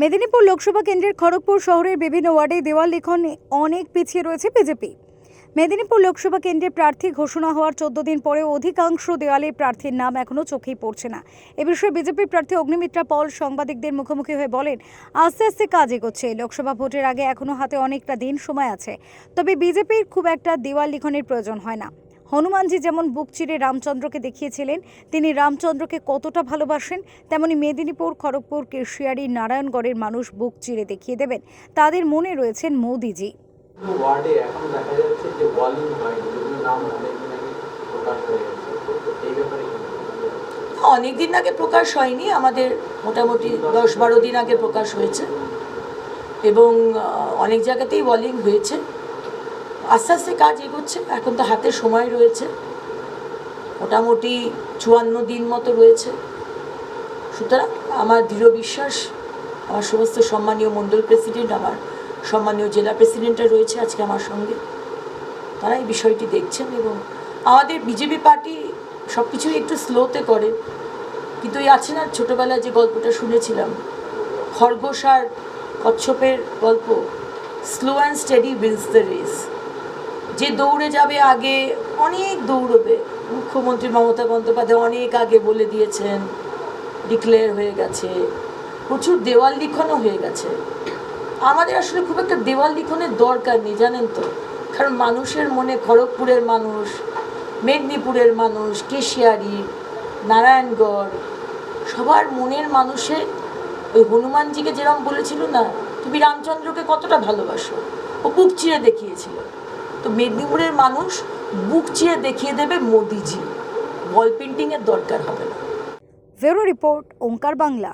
মেদিনীপুর লোকসভা কেন্দ্রের খড়গপুর শহরের বিভিন্ন ওয়ার্ডে দেওয়াল লিখন অনেক পিছিয়ে রয়েছে বিজেপি। মেদিনীপুর লোকসভা কেন্দ্রে প্রার্থী ঘোষণা হওয়ার চোদ্দ দিন পরে অধিকাংশ দেওয়ালে প্রার্থীর নাম এখনও চোখেই পড়ছে না। এ বিষয়ে বিজেপি প্রার্থী অগ্নিমিত্রা পল সাংবাদিকদের মুখোমুখি হয়ে বলেন, আস্তে আস্তে কাজ এগোচ্ছে, লোকসভা ভোটের আগে এখনও হাতে অনেকটা দিন সময় আছে। তবে বিজেপির খুব একটা দেওয়াল লিখনের প্রয়োজন হয় না। হনুমানজি যেমন বুক চিরে রামচন্দ্রকে দেখিয়েছিলেন তিনি রামচন্দ্রকে কতটা ভালোবাসেন তেমনি মেদিনীপুর খড়গপুর কেশিয়ারি নারায়ণগড়ের মানুষ বুক চিরে দেখিয়ে দেবেন। তাদের মনে রয়েছেন মোদিজি। ওয়ার্ডে এখন দেখা যাচ্ছে যে ওয়ালিং হয়নি নাম অনেকদিন আগে প্রকাশ হয়ে গেছে। এই ব্যাপারে অনেক দিন আগে প্রকাশ হয়নি আমাদের মোটামুটি দশ বারো দিন আগে প্রকাশ হয়েছে। এবং অনেক জায়গাতেই বলিং হয়েছে। আস্তে আস্তে কাজ এগোচ্ছে, এখন তো হাতে সময় রয়েছে। মোটামুটি চুয়ান্ন দিন মতো রয়েছে। সুতরাং আমার দৃঢ় বিশ্বাস, আমার সমস্ত সম্মানীয় মণ্ডল প্রেসিডেন্ট, আমার সম্মানীয় জেলা প্রেসিডেন্টরা রয়েছে আজকে আমার সঙ্গে। তারা এই বিষয়টি দেখছেন এবং আমাদের বিজেপি পার্টি সব কিছুই একটু স্লোতে করে। কিন্তু এই আছে না, ছোটোবেলায় যে গল্পটা শুনেছিলাম, খরগোশ আর কচ্ছপের গল্প slow and steady wins the race যে দৌড়ে যাবে আগে, অনেক দৌড়বে। মুখ্যমন্ত্রী মমতা বন্দ্যোপাধ্যায় অনেক আগে বলে দিয়েছেন ডিক্লেয়ার হয়ে গেছে, প্রচুর দেওয়াল লিখনও হয়ে গেছে। আমাদের আসলে খুব একটা দেওয়াল লিখনের দরকার নেই, জানেন তো? কারণ মানুষের মনে খড়গপুরের মানুষ, মেদিনীপুরের মানুষ, কেশিয়ারি, নারায়ণগড়, সবার মনের মানুষে ওই হনুমানজিকে যেরকম বলেছিল না, তুমি রামচন্দ্রকে কতটা ভালোবাসো? ও বুক চিরে দেখিয়েছিল। তো মেদিনীপুরের মানুষ বুক চেয়ে দেখিয়ে দেবে মোদিজি। ওয়াল পেন্টিংয়ের দরকার হবে না। রিপোর্ট ওঙ্কার বাংলা।